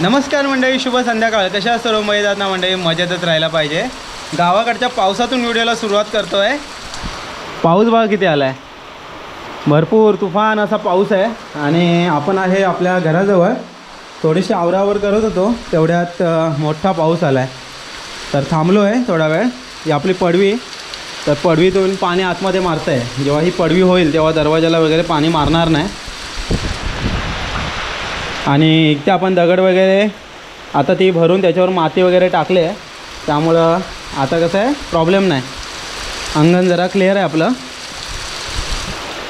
नमस्कार मंडळी शुभ संध्याकाळ. कशा सर्व? मैदाना ना मंडळी? मजेतच राहायला पाहिजे. गावाकडच्या पावसातून व्हिडिओला सुरुवात करतो आहे पाऊस बघा किती आला आहे भरपूर तुफान असा पाऊस आहे. आणि आपण आहे आपल्या घराजवळ. थोडीशी आवरावर करत होतो. तेवढ्यात मोठा पाऊस आला आहे तर थांबलो आहे थोडा वेळ. ही आपली पडवी. तर पडवीतून पाणी आतमध्ये मारतं आहे जेव्हा ही पडवी होईल तेव्हा दरवाजाला वगैरे पाणी मारणार नाही. आणि इथे आपण दगड वगैरे आता ती भरून त्याच्यावर माती वगैरे टाकली आहे. त्यामुळं आता कसं आहे प्रॉब्लेम नाही. अंगण जरा क्लिअर आहे आपलं.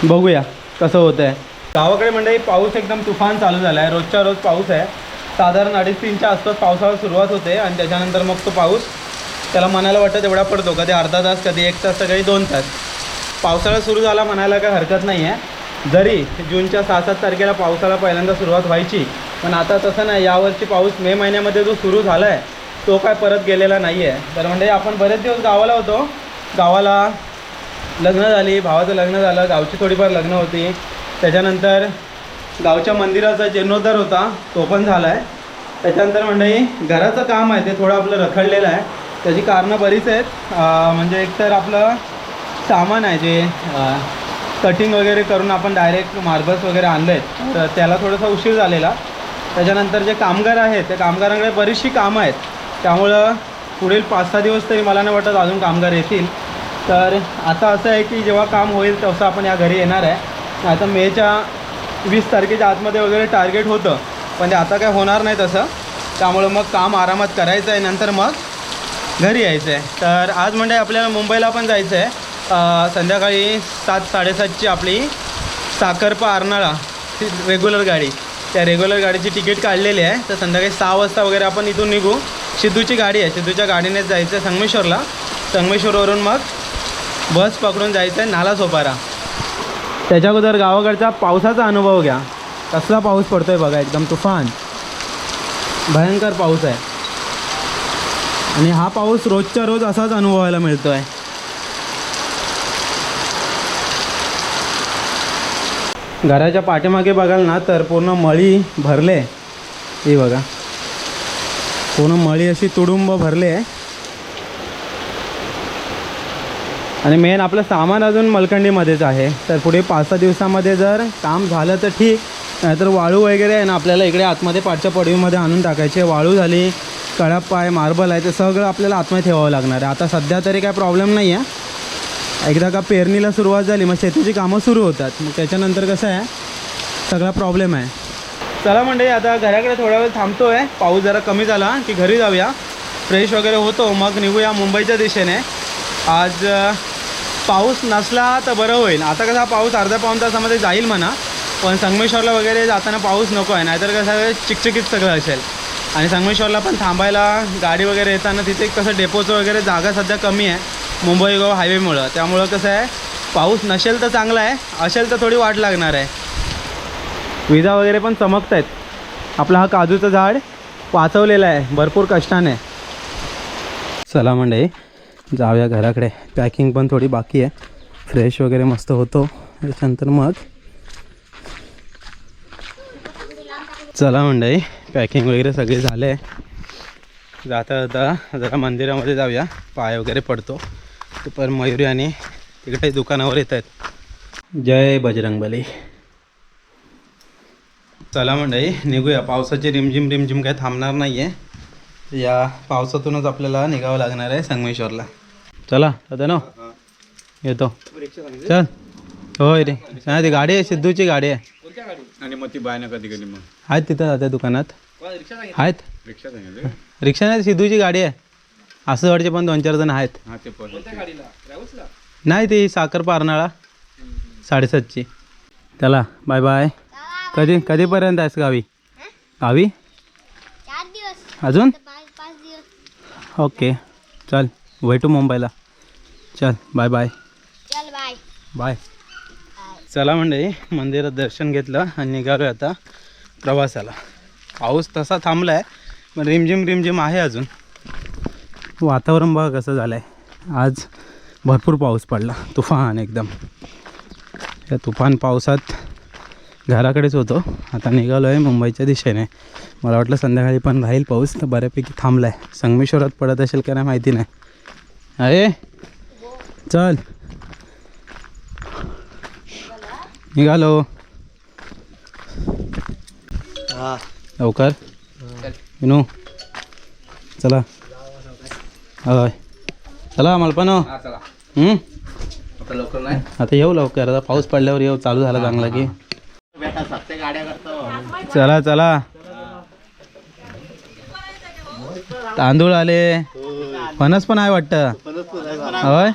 बघूया कसं होतं आहे गावाकडे म्हणजे पाऊस एकदम तुफान चालू झाला आहे रोजच्या रोज पाऊस आहे. साधारण अडीच तीनच्या आसपास पावसाला सुरुवात होते आणि त्याच्यानंतर मग तो पाऊस. त्याला म्हणायला वाटतं तेवढा पडतो. कधी अर्धा तास कधी एक तास तर कधी दोन तास. पावसाळा सुरू झाला म्हणायला काही हरकत नाही आहे जरी जूनच्या सहा सात तारखेला पावसाला पहिल्यांदा सुरुवात व्हायची पण आता तसं नाही. यावर्षी पाऊस मे महिन्यामध्ये जो सुरू झाला आहे तो काय परत गेलेला नाही आहे तर म्हणजे आपण बरेच दिवस गावाला होतो. गावाला लग्न झाली भावाचं लग्न झालं गावची थोडीफार लग्न होती. त्याच्यानंतर गावच्या मंदिराचा जीर्णोद्धार होता तो पण झाला आहे त्याच्यानंतर म्हणजे घराचं काम आहे ते थोडं आपलं रखडलेलं आहे. त्याची कारणं बरीच आहेत. म्हणजे एकतर आपलं सामान आहे जे कटिंग वगैरे करून आपण डायरेक्ट मार्बल्स वगैरे आणले आहेत तर त्याला थोडासा उशीर झालेला. त्याच्यानंतर जे कामगार आहेत त्या कामगारांकडे बरीचशी कामं आहेत. त्यामुळं पुढील पाच सहा दिवस तरी मला नाही वाटत अजून कामगार येतील. तर आता असं आहे की जेव्हा काम होईल तसं आपण या घरी येणार आहे. आता मेच्या वीस तारखेच्या आतमध्ये वगैरे टार्गेट होतं. पण ते आता काय होणार नाही तसं. त्यामुळं मग काम आरामात करायचं आहे नंतर मग घरी यायचं आहे तर आज म्हणजे आपल्याला मुंबईला पण जायचं आहे संध्याकाळी सात साडेसातची आपली साखरपा अर्नाळा ती रेग्युलर गाडी. त्या रेग्युलर गाडीची तिकीट काढलेली आहे. तर संध्याकाळी सहा वाजता वगैरे आपण इथून निघू. सिद्धूची गाडी आहे. सिद्धूच्या गाडीनेच जायचं आहे संगमेश्वरला. संगमेश्वरवरून मग बस पकडून जायचं आहे नाला सोपारा त्याच्या अगोदर गावाकडचा पावसाचा अनुभव घ्या. कसला पाऊस पडतो आहे बघा एकदम तुफान. भयंकर पाऊस आहे. आणि हा पाऊस रोजच्या रोज असाच अनुभवायला मिळतो आहे घराच्या पाठीमागे बघाल ना तर पूर्ण मळी भरले. ही बघा. पूर्ण मळी अशी तुडुंब भरले. आणि मेन आपलं सामान अजून मलकंडीमध्येच आहे. तर पुढे पाच सहा दिवसामध्ये जर काम झालं तर ठीक. नाहीतर वाळू वगैरे आहे ना आपल्याला इकडे आतमध्ये पाठच्या पडवीमध्ये आणून टाकायचे. वाळू झाली कळप्पा आहे मार्बल आहे ते सगळं आपल्याला आतमध्ये ठेवावं लागणार आहे. आता सध्या तरी काय प्रॉब्लेम नाही आहे एकदा का पेरणीला सुरुवात झाली मग शेतीची कामं सुरू होतात. मग त्याच्यानंतर कसं आहे सगळा प्रॉब्लेम आहे. चला म्हणजे आता घराकडे थोडा वेळ थांबतो आहे पाऊस जरा कमी झाला की घरी जाऊया. फ्रेश वगैरे होतो मग निघूया मुंबईच्या दिशेने. आज पाऊस नसला तर बरं होईल. आता कसा पाऊस अर्ध्या पाऊण तासामध्ये जाईल म्हणा पण संगमेश्वरला वगैरे जाताना पाऊस नको आहे नाहीतर कसं आहे चिकचिकीत सगळं असेल. आणि संगमेश्वरला पण थांबायला गाडी वगैरे येताना तिथे कसं डेपोचं वगैरे जागा सध्या कमी आहे. मुंबई गोवा हायवेमुळं. त्यामुळं कसं आहे पाऊस नसेल तर चांगला आहे असेल तर थोडी वाट लागणार आहे. विजा वगैरे पण चमकत आहेत आपला हा काजूचं झाड वाचवलेला आहे भरपूर कष्टाने. चला म्हणजे जाऊया घराकडे. पॅकिंग पण थोडी बाकी आहे. फ्रेश वगैरे मस्त होतो. त्याच्यानंतर मग चला मंडळी पॅकिंग वगैरे सगळे झाले. जाता जाता जरा मंदिरामध्ये जाऊया. पाय वगैरे पडतो. पण मयुरी आणि तिकडे दुकानावर येत आहेत. जय बजरंगबली चला मंडळी निघूया. पावसाची रिमझिम रिमझिम काही थांबणार नाही आहे या पावसातूनच आपल्याला निघावं लागणार आहे संगमेश्वरला. चला आता ना. येतो. चल. होय रे. नाही ती गाडी आहे सिद्धूची गाडी आहे. आणि मग ती बाय ना कधी गेली मग? आहेत तिथं जाते दुकानात. आहेत. रिक्षा नाही सिद्धूची गाडी आहे. आसवडचे पण दोन चार जण आहेत. हा ते पण नाही ती साखर पारनाळा साडेसातची. चला बाय बाय कधी कधीपर्यंत आहेस गावी? गावी? चार दिवस अजून? पाच पाच दिवस ओके चल भेटू मुंबईला. चल बाय बाय चल बाय बाय चला म्हणजे मंदिरात दर्शन घेतलं आणि निघालो आता प्रवासाला. पाऊस तसा थांबला आहे पण रिमझिम रिमझिम आहे अजून. वातावरण बघा कसं झालं आहे आज भरपूर पाऊस पडला तुफान एकदम. या तुफान पावसात घराकडेच होतो. आता निघालो आहे मुंबईच्या दिशेने. मला वाटलं संध्याकाळी पण राहील पाऊस तर बऱ्यापैकी थांबला आहे संगमेश्वरात पडत असेल का नाही माहिती नाही. अरे चल. निघालो. लवकर. विनू चला. होय. चला मला पण हं? आता येऊ लवकर आता पाऊस पडल्यावर येऊ चालू झाला चांगला की. चला चला. तांदूळ आले. फणस पण आहे वाटतं. होय.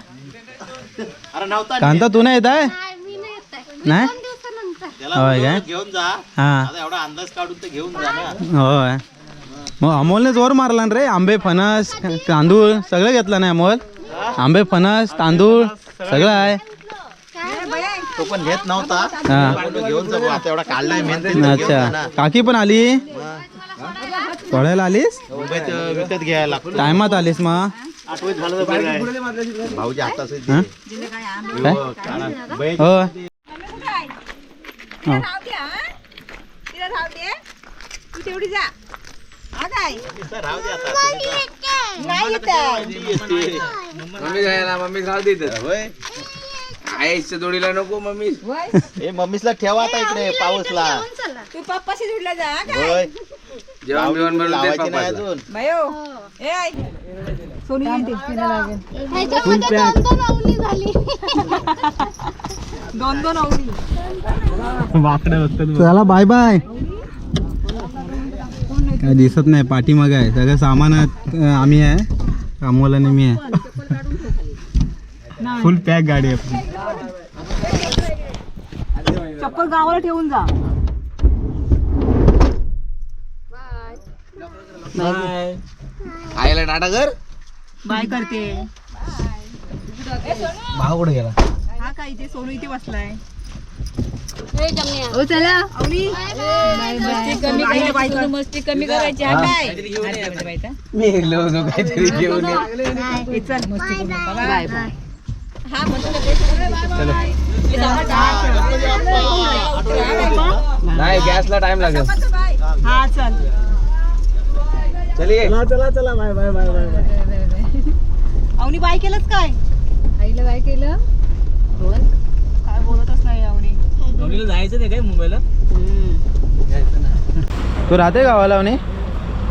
कांता तू नाही येत आहे? नाही, मी नाही येत आहे. नाही? दोन दिवसानंतर. होय काय? घेऊन जा. हा. आता एवढा अंदाज काढून तर घेऊन जा ना. होय. मग अमोलने जोर मारला ना रे. आंबे फणस तांदूळ सगळं घेतलं नाही अमोल. आंबे फणस तांदूळ सगळं आहे. तो पण घेत नव्हता. हा. घेऊन जा बुवा, आता एवढा काढलाय मेहनत अच्छा. काकी पण आली? पळायला आलीस? विकत घ्यायला टायमात आलीस मग. भाऊजी आता हा? हो. हो. हा तेवढी जा. हा नाही. मम्मी जायला मम्मी राहू देत आईच्या जोडीला नको मम्मी. वय हे मम्मीसला ठेवा आता इकडे पाऊसला. तू पप्पाशी जुडला जा हा काय होय. जेवण बिवण बनवून दे लावायची नाही पप्पाला. अजून. बायो ए आई. सोनी येते. तिला लागेल. ह्याच्यामध्ये दोन दोन अवनी झाली. दोन दोन अवडी चला बाय बाय काय दिसत नाही पाठीमाग आहे. सगळं सामानात अं, आम्ही आहे. अमोल आणि मी आहे. फुल पॅक गाडी आहे चप्पल गावाला ठेवून जा. आईला नाटा कर. बाय करते. भाव कुठे गेला? हा काय इथे सोनू इथे बसलाय. हे चला. मस्ती कमी करायची. मस्ती कमी करायची. हा काय मी एकलो होतो काहीतरी घेऊन. ये. ए, चल मस्ती करू नका. बाय. बाय हा मस्ती नाही गॅसला टाइम लागेल. हा चल चलिये. अवनी बाय केलंच काय? आईला बाय केलं. काय बोलतच नाही मुंबईला? तू राहते गावाला म्हणे?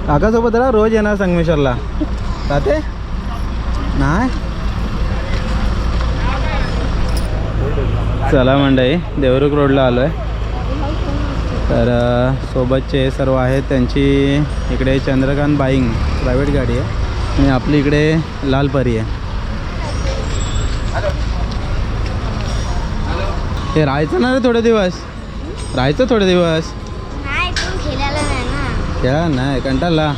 काकासोबत राहा रोज येणार संगमेश्वरला. राहते? नाही? चला मंडई देवरुख रोडला आलो आहे तर सोबतचे सर्व आहेत त्यांची इकडे चंद्रकांत बाईंग प्रायव्हेट गाडी आहे. आणि आपली इकडे लालपरी आहे. ते राहायचं ना रे थोडे दिवस. राहायचं थोडे दिवस. नाही खेळायला नाही ना. खेळा नाही कंटाळला.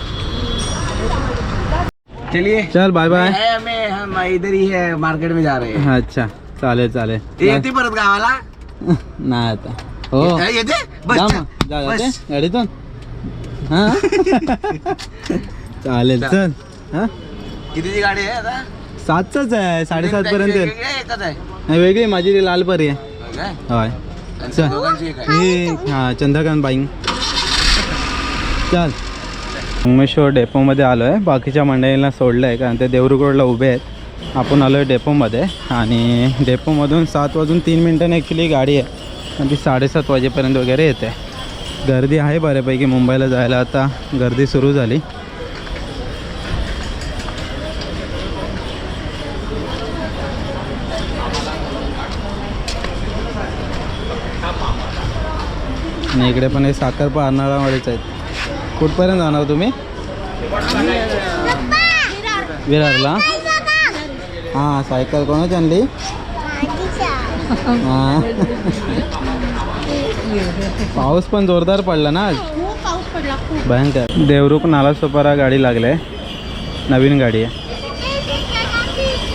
चलिए. चल बाय बाय है हमें हम इधर ही है मार्केट में जा रहे हैं. अच्छा चालेल चालेल. येते परत गावाला? नाही आता. हो. येते? जा मग. जा बस. जाते गाडीतून हा? चालेल चल. हा? कितीची गाडी आहे आता? सातच आहे साडेसात पर्यंत येईल. वेगळी आहे, एकच आहे. नाही, वेगळी माझी ती लाल परी आहे. काय? होय चल. दोघांची एक आहे ही चंद्रकांत बाईंग चल संगमेश्वर डेपोमध्ये आलो आहे बाकीच्या मंडळींना सोडलं आहे कारण ते देवरुख रोडला उभे आहेत. आपण आलो आहे डेपोमध्ये आणि डेपोमधून सात वाजून तीन मिनटांनी ॲक्च्युली गाडी आहे. आणि ती साडेसात वाजेपर्यंत वगैरे येते. गर्दी आहे बऱ्यापैकी मुंबईला जायला. आता गर्दी सुरू झाली. आणि इकडे पण हे साखर पारनाळामध्येच आहेत. कुठपर्यंत जाणार तुम्ही? विरारला? हां सायकल कोणाची आणली हां. पाऊस पण जोरदार पडला ना आज? भयंकर. देवरुख नालासोपारा गाडी लागली आहे नवीन गाडी आहे.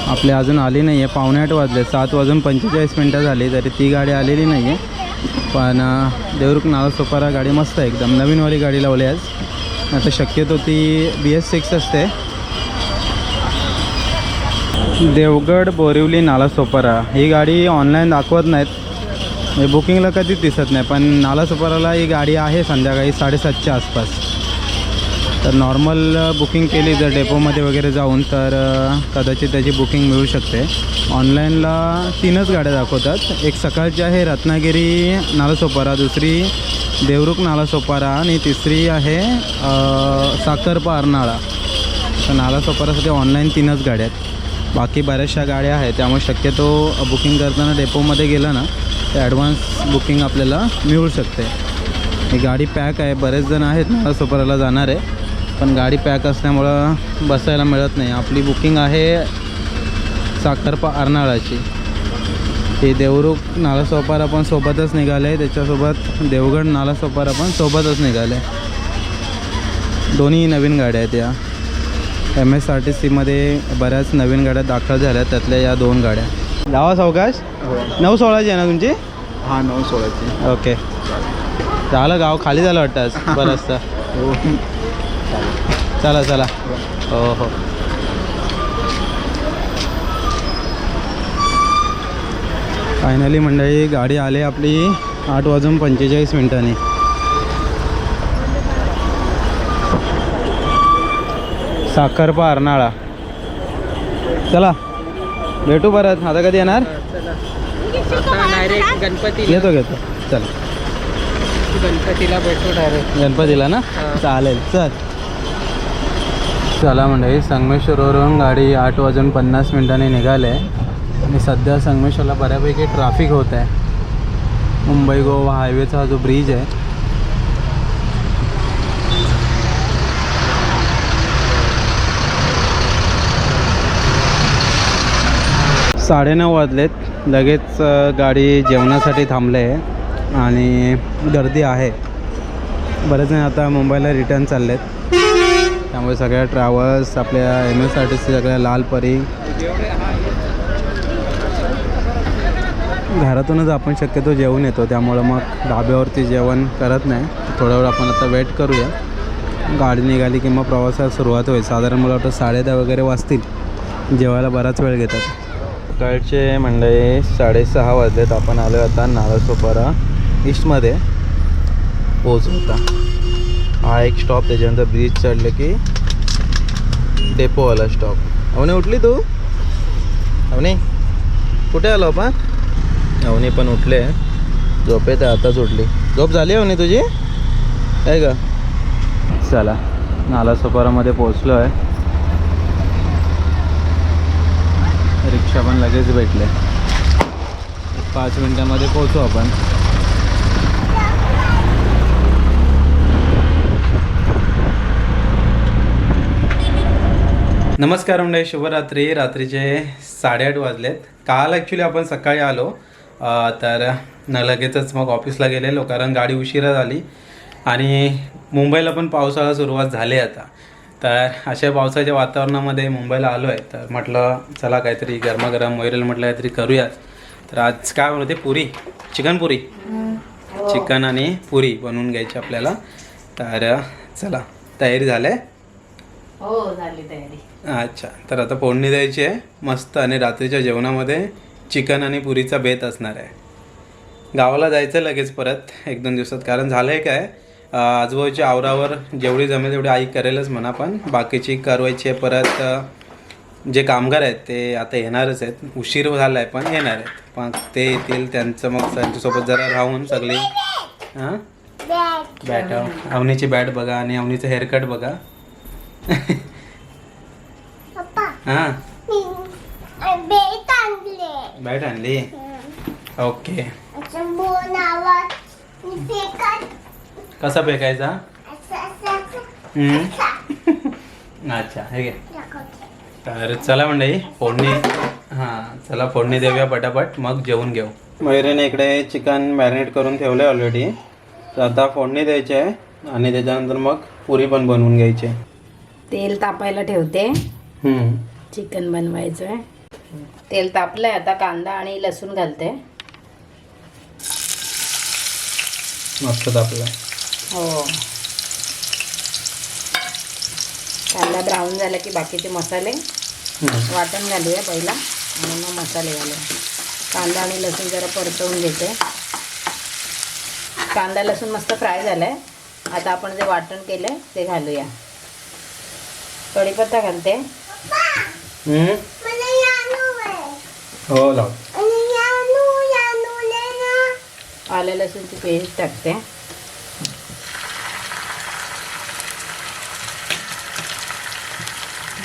आपली अजून आली नाही आहे पावणे आठ वाजले. सात वाजून पंचेचाळीस मिनटं झाली तरी ती गाडी आलेली नाही आहे पण देवरुख नालासोपारा गाडी मस्त आहे एकदम. नवीनवाली गाडी लावली आज. आता शक्यतो ती बी एस सिक्स असते. देवगड बोरिवली नालासोपारा ही गाडी ऑनलाईन दाखवत नाहीत. म्हणजे हे बुकिंगला कधीच दिसत नाही पण नालासोपाराला ही गाडी आहे संध्याकाळी साडेसातच्या आसपास. तर नॉर्मल बुकिंग केली जर डेपोमध्ये वगैरे जाऊन तर कदाचित त्याची बुकिंग मिळू शकते. ऑनलाईनला तीनच गाड्या दाखवतात. एक सकाळची आहे रत्नागिरी नालासोपारा. दुसरी देवरुख नालासोपारा. आणि तिसरी आहे अ, साखरपा अर्नाळा. तर नालासोपारासाठी ऑनलाईन तीनच गाड्या आहेत. बाकी बऱ्याचशा गाड्या आहेत. त्यामुळे शक्यतो बुकिंग करताना डेपोमध्ये गेलं ना तर ॲडव्हान्स बुकिंग आपल्याला मिळू शकते. ही गाडी पॅक आहे. बरेच जण आहेत नालासोपाराला जाणार. आहे पण गाडी पॅक असल्यामुळं बसायला मिळत नाही. आपली बुकिंग आहे साखरपा अर्नाळाची ते देवरुख नालासोपारा पण सोबतच निघाले. त्याच्यासोबत देवगड नालासोपारा पण सोबतच निघाले. दोन्ही नवीन गाड्या आहेत या. एम एस आर टी सीमध्ये बऱ्याच नवीन गाड्या दाखल झाल्या त्यातल्या या दोन गाड्या. दहा सावकाश? नऊ सोळाची आहे ना तुमची? हा नऊ सोळाची. ओके. झालं गाव खाली झालं वाटतं आज. बरंचसं चला चला. हो हो. फायनली मंडळी गाडी आली आपली आठ वाजून पंचेचाळीस मिनिटांनी. साखरपा अर्नाळा. चला भेटू परत. आता कधी येणार? डायरेक्ट गणपती येतो घेतो. चला. गणपतीला भेटू डायरेक्ट. गणपतीला ना? चालेल चल. चला मंडळी संगमेश्वरवरून गाडी आठ वाजून पन्नास मिनिटांनी निघाले. आणि सध्या संगमेश्वरला बऱ्यापैकी ट्रॅफिक होत आहे. मुंबई गोवा हायवेचा हा जो ब्रिज आहे. साडेनऊ वाजलेत. लगेच गाडी जेवणासाठी थांबले आहे. आणि गर्दी आहे. बरेच जण आता मुंबईला रिटर्न चालले आहेत त्यामुळे सगळ्या ट्रॅव्हल्स आपल्या M S R T C सगळ्या लालपरी घरातूनच आपण शक्यतो जेवून येतो त्यामुळं मग ढाब्यावरती जेवण करत नाही. थोडा वेळ आपण आता वेट करूया. गाडी निघाली की मग प्रवासाला सुरुवात होईल. साधारण मला वाटतं साडेदहा वगैरे वाजतील. जेवायला बराच वेळ घेतात. सकाळचे मंडळी साडेसहा वाजलेत. आपण आलो आता नालासोपारा ईस्टमध्ये पोहोचू आता. हा एक स्टॉप त्याच्यानंतर ब्रिज चढले की डेपोवाला स्टॉप अवनी उठली तू? अवने कुठे आलो आपण अवनी पण उठले. झोपेत आहे आताच उठली. झोप झाली अवने तुझी? आहे का? चला नालासोपारामध्ये पोचलो आहे रिक्षा पण लगेच भेटले. पाच मिनटामध्ये पोहोचू आपण. नमस्कार मंडळी शुभरात्री. रात्रीचे साडेआठ वाजलेत. काल ॲक्च्युली आपण सकाळी आलो. तर न लगेचच मग ऑफिसला गेलेलो कारण गाडी उशिरा झाली. आणि मुंबईला पण पावसाळा सुरुवात झाली आता. तर अशा पावसाच्या वातावरणामध्ये मुंबईला आलो आहे तर म्हटलं चला काहीतरी गरमागरम मोयरेल म्हटलं काहीतरी करूयात. तर आज काय बनवते? पुरी. चिकन पुरी. चिकन आणि पुरी बनवून घ्यायची आपल्याला. तर चला तयारी झाली. आहे हो झाली तयारी. अच्छा तर आता फोडणी द्यायची आहे मस्त आणि रात्रीच्या जेवणामध्ये चिकन आणि पुरीचा बेत असणार आहे. गावाला जायचं लगेच परत एक दोन दिवसात कारण झालं आहे काय आजूबाजूच्या आवरावर जेवढी जमेल तेवढी आई करेलच म्हणा पण बाकीची करवायची आहे परत जे कामगार आहेत ते आता येणारच आहेत उशीर झाला आहे पण येणार आहेत. पण ते येतील त्यांचं मग त्यांच्यासोबत जरा राहून सगळी हां बॅट. अवनीची बॅट बघा आणि अवनीचं हेअरकट बघा. हां बॅट आणली ओके कसा फेकायचा. अच्छा हे तर चला मंडळी फोडणी हां चला फोडणी देऊया पटापट मग जेवून घेऊ मयुरीने इकडे चिकन मॅरिनेट करून ठेवलं आहे ऑलरेडी तर आता फोडणी द्यायची आहे आणि त्याच्यानंतर मग पुरी पण बनवून घ्यायची आहे तेल तापायला ठेवते. चिकन बनवायचं आहे तेल तापलंय आता कांदा आणि लसूण घालते. मस्त तापलं हो. कांदा ब्राऊन झाला की बाकीचे मसाले. वाटण घालूया पहिला. आणि मग मसाले घालूया कांदा आणि लसूण जरा परतवून घेते. कांदा लसूण मस्त फ्राय झालाय. आता आपण जे वाटण केलंय ते घालूया. कढीपत्ता घालते? हो लाव. आलं लसूणची पेस्ट टाकते.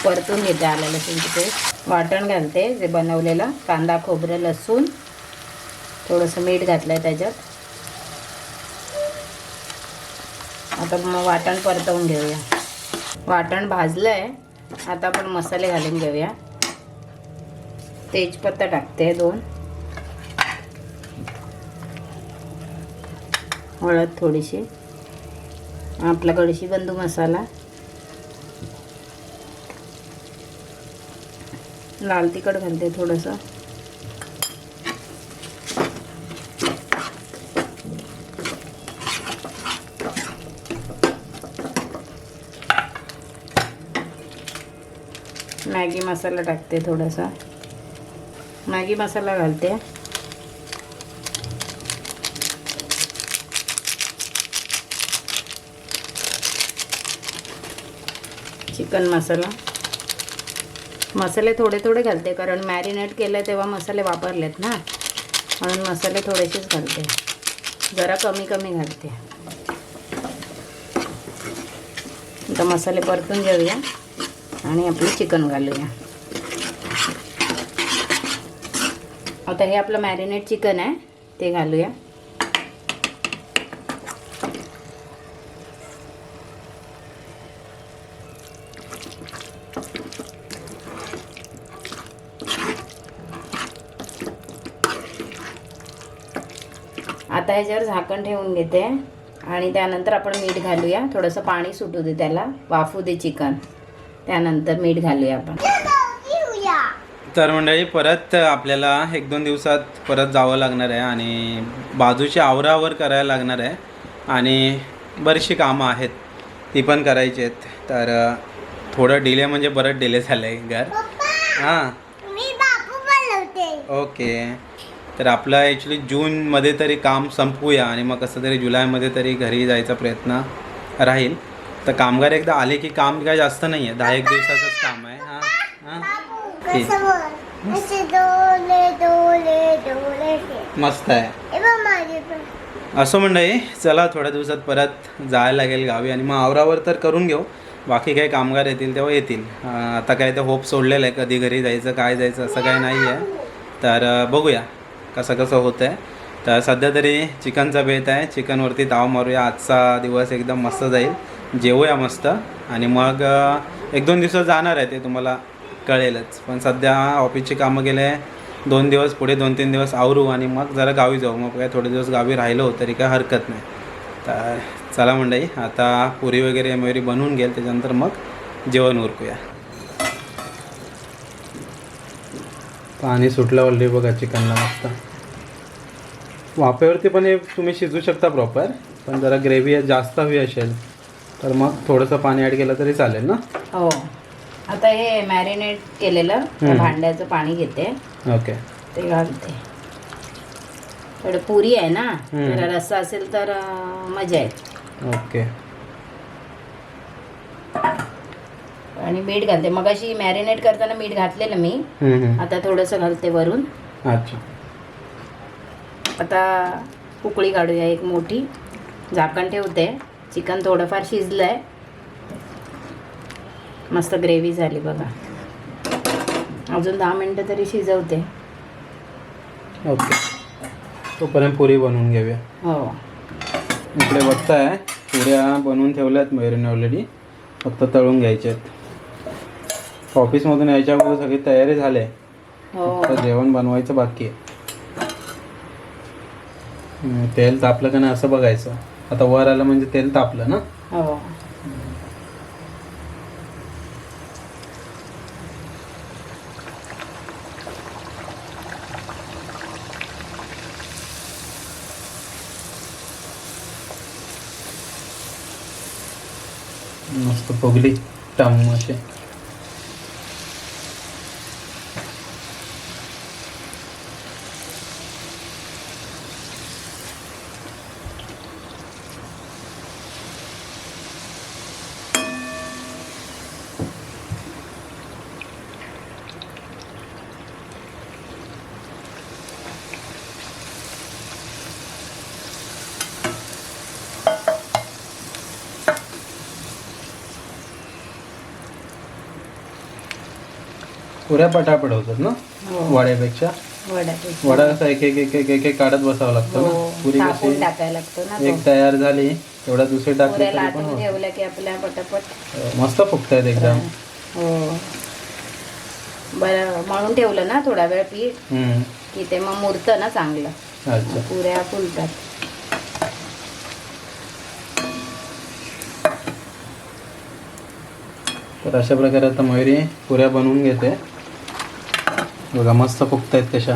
परतून घेते आलं लसूणची पेस्ट. वाटण घालते जे बनवलेलं कांदा खोबरं लसूण. थोडंसं मीठ घातलं आहे त्याच्यात. आता मग वाटण परतवून घेऊया. वाटण भाजलं आहे आता आपण मसाले घालून घेऊया. तेजपत्ता टाकते दोन. हळद थोडीशी. आपला गडशी बंधू मसाला. लाल तिखट घालते थोडंसं. मॅगी मसाला टाकते थोडासा. मॅगी मसाला घालते. चिकन मसाला. मसाले थोडे थोडे घालते कारण मॅरिनेट केलं तेव्हा मसाले वापरलेत ना. म्हणून मसाले थोडेसेच घालते. जरा कमी कमी घालते. आता मसाले परतून घेऊया. आणि आपलं चिकन घालूया. आता हे आपलं मॅरिनेट चिकन आहे ते घालूया. आता ह्याच्यावर झाकण ठेवून घेते. आणि त्यानंतर आपण मीठ घालूया. थोडंसं पाणी सुटू दे त्याला. वाफू दे चिकन. त्यानंतर मीठ घालूया आपण. तर मंडळी परत आपल्याला एक दोन दिवसात परत जावं लागणार आहे आणि बाजूची आवरावर करायला लागणार आहे आणि बरीचशी कामं आहेत ती पण करायची आहेत. तर थोडं डिले म्हणजे बरंच डिले झालं आहे घर हां. ओके. तर आपलं ॲक्च्युली जूनमध्ये तरी काम संपवूया आणि मग कसं तरी जुलैमध्ये तरी घरी जायचा प्रयत्न राहील. तर कामगार एकदा आले की काम काय जास्त नाही आहे दहा एक दिवसाचंच काम आहे. हां हां. मस्त आहे. असं मंडळी चला थोड्या दिवसात परत जायला लागेल गावी आणि मग आवरावर तर करून घेऊ. बाकी काही कामगार येतील तेव्हा येतील. आता काय ते होप सोडलेलं आहे. कधी घरी जायचं काय जायचं असं काही नाही आहे. तर बघूया कसं कसं होतं आहे तर सध्या तरी चिकनचा बेत आहे. चिकनवरती ताव मारूया. आजचा दिवस एकदम मस्त जाईल. जेवूया मस्त. आणि मग एक दोन दिवसात जाणार आहे ते तुम्हाला कळेलच. पण सध्या ऑफिसची कामं गेले दोन दिवस पुढे दोन तीन दिवस आवरू आणि मग जरा गावी जाऊ. मग काय थोडे दिवस गावी राहिलो तरी काय हरकत नाही. तर चला मंडई आता पुरी वगैरे वगैरे बनवून घेईल त्याच्यानंतर मग जेवण उरकूया. पाणी सुटलं ऑलरेडी बघा चिकनला मस्त. वाफेवरती पण हे तुम्ही शिजू शकता प्रॉपर पण जरा ग्रेव्ही जास्त हवी असेल. तर मग थोडंसं पाणी ॲड केलं तरी चालेल ना? हो. आता हे मॅरिनेट केलेलं त्या. भांड्याचं पाणी घेते. ओके ते घालते. थोडं पुरी आहे ना. जरा रस्सा असेल तर अं, मजा आहे ओके आणि मीठ घालते. मग अशी मॅरिनेट करताना मीठ घातलेलं मी. हम्म, हम्म. आता थोडंसं घालते वरून. अच्छा. आता उकळी काढूया एक मोठी. झाकण ठेवते. चिकन थोडंफार शिजलं आहे मस्त ग्रेव्ही झाली बघा. अजून दहा मिनटं तरी शिजवते. ओके. तोपर्यंत पुरी बनवून घेऊया. हो. इकडे बघताय पुऱ्या बनवून ठेवल्यात मयुरीने ऑलरेडी फक्त तळून घ्यायचे आहेत. ऑफिसमधून यायच्या अगोदर सगळी तयारी झाली. हो. फक्त जेवण बनवायचं बाकी आहे. तेल तापलं का नाही असं बघायचं. आता वर आलं म्हणजे तेल तापलं ना? हो. मस्त फुगली टम असे पुऱ्या पटापट होतात ना? हो. वड्यापेक्षा? वडा कसा एक एक एक एक एक काढत बसावं लागतं हो. ना पुरी टाकून कशी? टाकायला लागतो ना एक तयार झाली तेवढा दुसरी टाकली पुऱ्या तरी पण लाटून होतं. ठेवल्या की आपल्या पटापट मस्त फुगतायत एकदम. हो. बरं मळून ठेवलं ना थोडा वेळ पीठ? हम्म. की ते मग मुरतं ना चांगलं. अच्छा. पुऱ्या फुलतात. तर अशा प्रकारे आता मयुरी पुऱ्या बनवून घेते. बघा मस्त फुगतायत तशा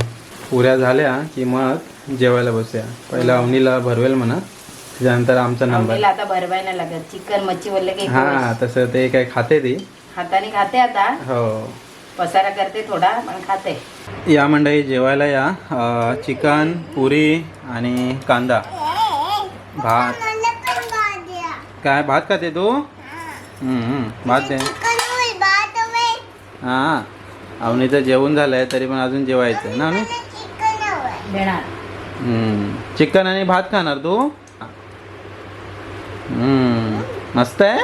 पुऱ्या झाल्या की मग जेवायला बसूया. पहिला अवनीला भरवेल म्हणा त्याच्यानंतर आमचा नंबर आवडीला आता भरवाय नाही लागत चिकन मच्छी की हा तसं ते काय खाते ती. हाताने खाते आता. हो. पसारा करते थोडा पण खाते. या मंडळी जेवायला या. चिकन पुरी आणि कांदा. भात. काय भात खाते तू? भात दे. चिकन होईल, भात हवे. हां. अवनीचं जेवण झालंय तरी पण अजून जेवायचं आहे ना चिकन. देणार. आणि भात खाणार तू? हम्म. मस्त आहे?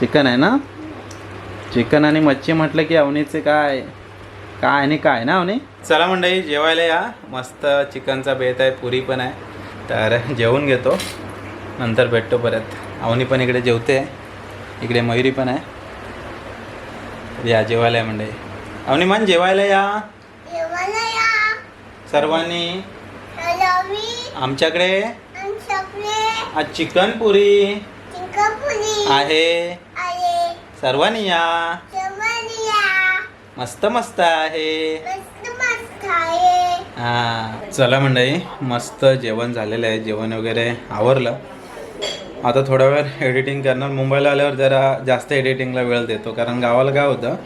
चिकन आहे ना? चिकन आणि मच्छी म्हटलं की अवनीचे काय काय आणि काय ना अवनी? चला मंडळी जेवायला या. मस्त चिकनचा बेत आहे पुरी पण आहे. तर जेवून घेतो. नंतर भेटतो परत. अवनी पण इकडे जेवते. इकडे मयुरी पण आहे. तर या जेवायला या मंडळी. अवनी मन जेवायला या. सर्वांनी. रवी आमच्याकडे आज चिकन पुरी चिकन पुरी आहे. आहे. सर्वांनी या. जेवायला या. मस्त मस्त आहे. मस्त मस्त आहे. हा चला मंडळी मस्त जेवण झालेलं आहे जेवण वगैरे आवरलं. आता थोडा वेळ एडिटिंग करणार. मुंबईला आल्यावर जरा जास्त एडिटिंगला वेळ देतो कारण गावाला काय होतं.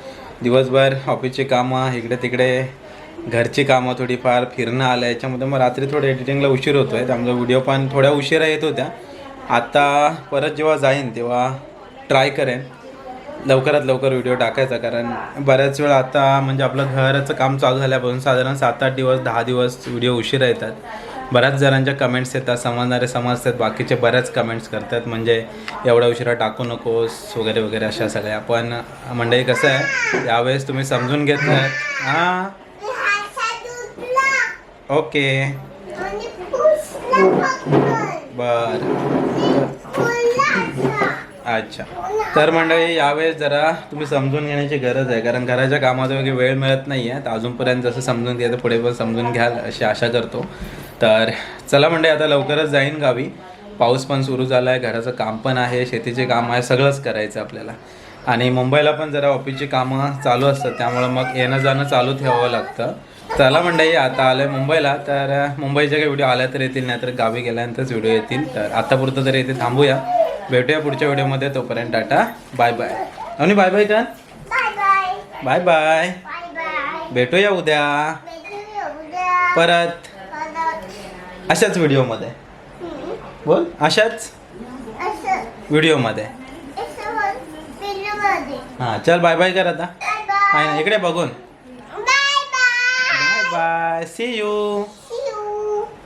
दिवसभर ऑफिसची कामं इकडे तिकडे घरची कामं थोडीफार फिरणं आलं. याच्यामध्ये मग रात्री थोडं एडिटिंगला उशीर होतो आहे त्यामुळे व्हिडिओ पण थोड्या उशिरा येत होत्या. आता परत जेव्हा जाईन तेव्हा ट्राय करेन. लवकरात लवकर व्हिडिओ टाकायचा. कारण बऱ्याच वेळा आता म्हणजे आपलं घराचं काम चालू झाल्यापासून साधारण सात आठ दिवस दहा दिवस व्हिडिओ उशिरा येतात. बऱ्याच जणांच्या कमेंट्स येतात समजणारे समजतात बाकीचे बऱ्याच कमेंट्स करतात. म्हणजे एवढा उशिरा टाकू नकोस वगैरे वगैरे अशा सगळ्या. पण मंडळी कसं आहे यावेळेस तुम्ही समजून घेतलं हां? ओके. बर. अच्छा. तर मंडळी यावेळेस जरा तुम्ही समजून घेण्याची गरज आहे. कारण घराच्या कामात वगैरे वेळ मिळत नाही आहे तर अजूनपर्यंत जसं समजून घ्यायचं पुढे पण समजून घ्याल अशी आशा करतो. तर चला मंडळी आता लवकरच जाईन गावी. पाऊस पण सुरू झाला आहे घराचं काम पण आहे शेतीचे काम आहे सगळंच करायचं आपल्याला. आणि मुंबईला पण जरा ऑफिसची कामं चालू असतात त्यामुळं मग येणं जाणं चालू ठेवावं लागतं. चला मंडळी आता आलं आहे मुंबईला तर अं, मुंबईचे काही व्हिडिओ आल्या तर येतील नाहीतर गावी गेल्यानंतरच व्हिडिओ येतील. तर आतापुरतं तरी इथे थांबूया. भेटूया पुढच्या व्हिडिओमध्ये तोपर्यंत टाटा बाय बाय. आणि बाय बाय कर बाय बाय. भेटूया उद्या. परत. अशाच व्हिडिओमध्ये. बोल अशाच. व्हिडिओमध्ये. हां चल बाय बाय कर आता इकडे बघून. Bye bye C you